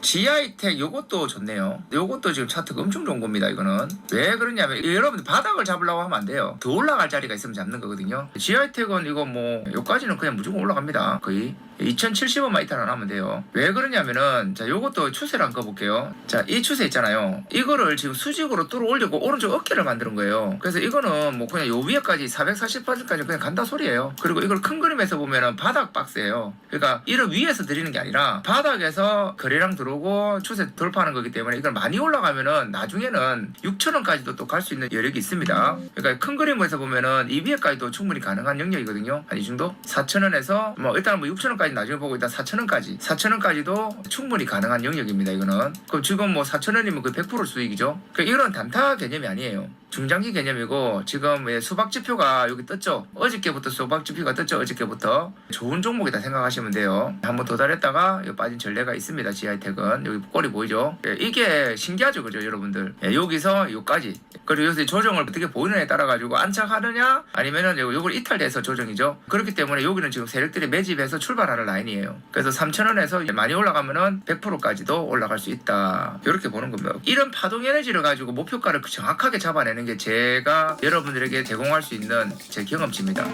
GI텍 요것도 좋네요. 요것도 지금 차트가 엄청 좋은 겁니다. 이거는 왜 그러냐면 여러분들 바닥을 잡으려고 하면 안 돼요. 더 올라갈 자리가 있으면 잡는 거거든요. GI텍은 이거 뭐 요까지는 그냥 무조건 올라갑니다. 거의 2070원만 이탈 안 하면 돼요. 왜 그러냐면은 자 요것도 추세를 한번 볼게요. 자 이 추세 있잖아요. 이거를 지금 수직으로 뚫어 올리고 오른쪽 어깨를 만드는 거예요. 그래서 이거는 뭐 그냥 요 위에까지 440%까지 그냥 간다 소리예요. 그리고 이걸 큰 그림에서 보면은 바닥 박스예요. 그러니까 이를 위에서 드리는 게 아니라 바닥에서 거래량 들어오고 추세 돌파하는 거기 때문에 이걸 많이 올라가면은 나중에는 6천원까지도 또 갈 수 있는 여력이 있습니다. 그러니까 큰 그림에서 보면은 이 위에까지도 충분히 가능한 영역이거든요. 한 이 정도? 4천원에서 뭐 일단 뭐 6천원까지 나중에 보고 일단 4천원까지 4천원까지도 충분히 가능한 영역입니다. 이거는 그럼 지금 뭐 4천원이면 그100% 수익이죠. 그 이런 단타 개념이 아니에요. 중장기 개념이고 지금 예, 수박 지표가 여기 떴죠. 어저께부터 수박 지표가 떴죠. 어저께부터 좋은 종목이다 생각하시면 돼요. 한번 도달했다가 빠진 전례가 있습니다. 지하이텍은 여기 꼬리 보이죠? 예, 이게 신기하죠, 그죠, 여러분들? 예, 여기서 여기까지 그리고 여기서 조정을 어떻게 보이느냐에 따라 가지고 안착하느냐 아니면은 요- 요걸 이탈돼서 조정이죠. 그렇기 때문에 여기는 지금 세력들이 매집해서 출발하는 라인이에요. 그래서 3,000원에서 많이 올라가면은 100%까지도 올라갈 수 있다. 이렇게 보는 겁니다. 이런 파동 에너지를 가지고 목표가를 정확하게 잡아내 는 게 제가 여러분들에게 제공할 수 있는 제 경험치입니다.